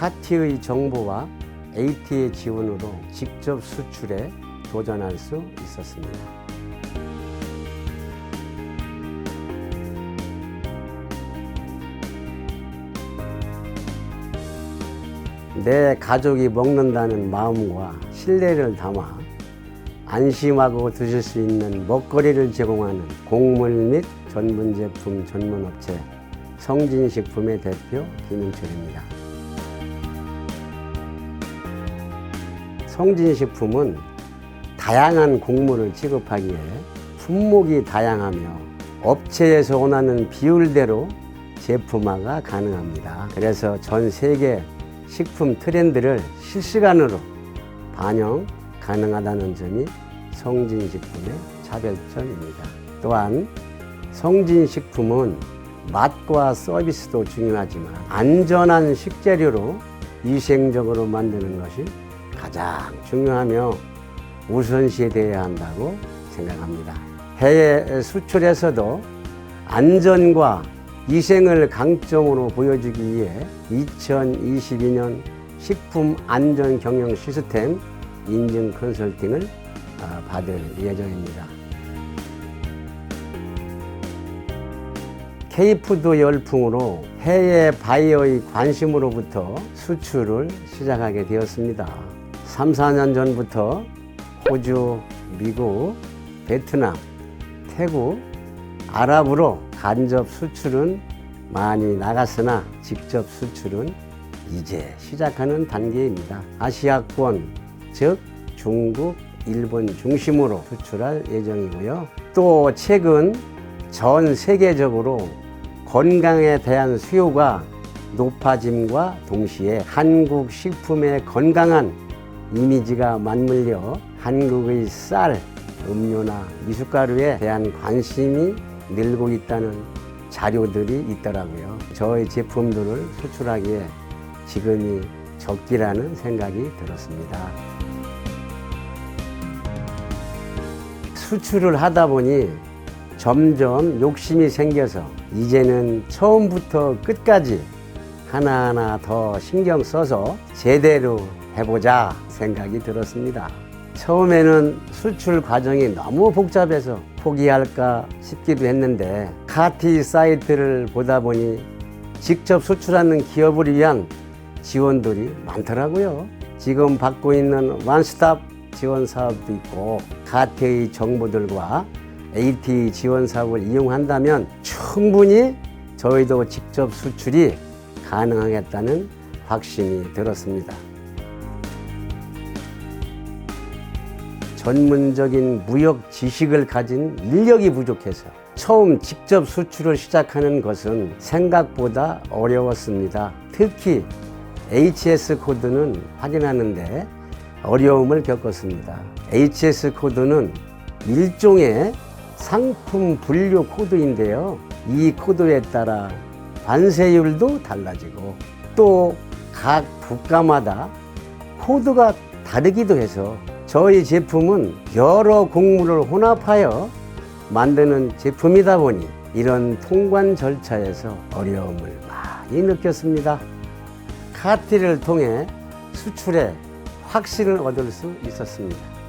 카티의 정보와 AT의 지원으로 직접 수출에 도전할 수 있었습니다. 내 가족이 먹는다는 마음과 신뢰를 담아 안심하고 드실 수 있는 먹거리를 제공하는 곡물 및 전문 제품 전문 업체 성진식품의 대표 김인철입니다. 성진식품은 다양한 곡물을 취급하기에 품목이 다양하며 업체에서 원하는 비율대로 제품화가 가능합니다. 그래서 전 세계 식품 트렌드를 실시간으로 반영 가능하다는 점이 성진식품의 차별점입니다. 또한 성진식품은 맛과 서비스도 중요하지만 안전한 식재료로 위생적으로 만드는 것이 가장 중요하며 우선시돼야 한다고 생각합니다. 해외 수출에서도 안전과 위생을 강점으로 보여주기 위해 2022년 식품 안전 경영 시스템 인증 컨설팅을 아, 받을 예정입니다. K푸드 열풍으로 해외 바이어의 관심으로부터 수출을 시작하게 되었습니다. 3, 4년 전부터 호주, 미국, 베트남, 태국, 아랍으로 간접 수출은 많이 나갔으나 직접 수출은 이제 시작하는 단계입니다. 아시아권, 즉 중국, 일본 중심으로 수출할 예정이고요. 또 최근 전 세계적으로 건강에 대한 수요가 높아짐과 동시에 한국 식품의 건강한 이미지가 맞물려 한국의 쌀, 음료나 미숫가루에 대한 관심이 늘고 있다는 자료들이 있더라고요. 저의 제품들을 수출하기에 지금이 적기라는 생각이 들었습니다. 수출을 하다 보니 점점 욕심이 생겨서 이제는 처음부터 끝까지 하나하나 더 신경 써서 제대로 해보자 생각이 들었습니다. 처음에는 수출 과정이 너무 복잡해서 포기할까 싶기도 했는데 카티 사이트를 보다 보니 직접 수출하는 기업을 위한 지원들이 많더라고요. 지금 받고 있는 원스톱 지원 사업도 있고 카티의 정보들과 AT 지원 사업을 이용한다면 충분히 저희도 직접 수출이 가능하겠다는 확신이 들었습니다. 전문적인 무역 지식을 가진 인력이 부족해서 처음 직접 수출을 시작하는 것은 생각보다 어려웠습니다. 특히 HS 코드는 확인하는데 어려움을 겪었습니다. HS 코드는 일종의 상품 분류 코드인데요. 이 코드에 따라 관세율도 달라지고 또 각 국가마다 코드가 다르기도 해서 저희 제품은 여러 곡물을 혼합하여 만드는 제품이다 보니 이런 통관 절차에서 어려움을 많이 느꼈습니다. 카티를 통해 수출에 확신을 얻을 수 있었습니다.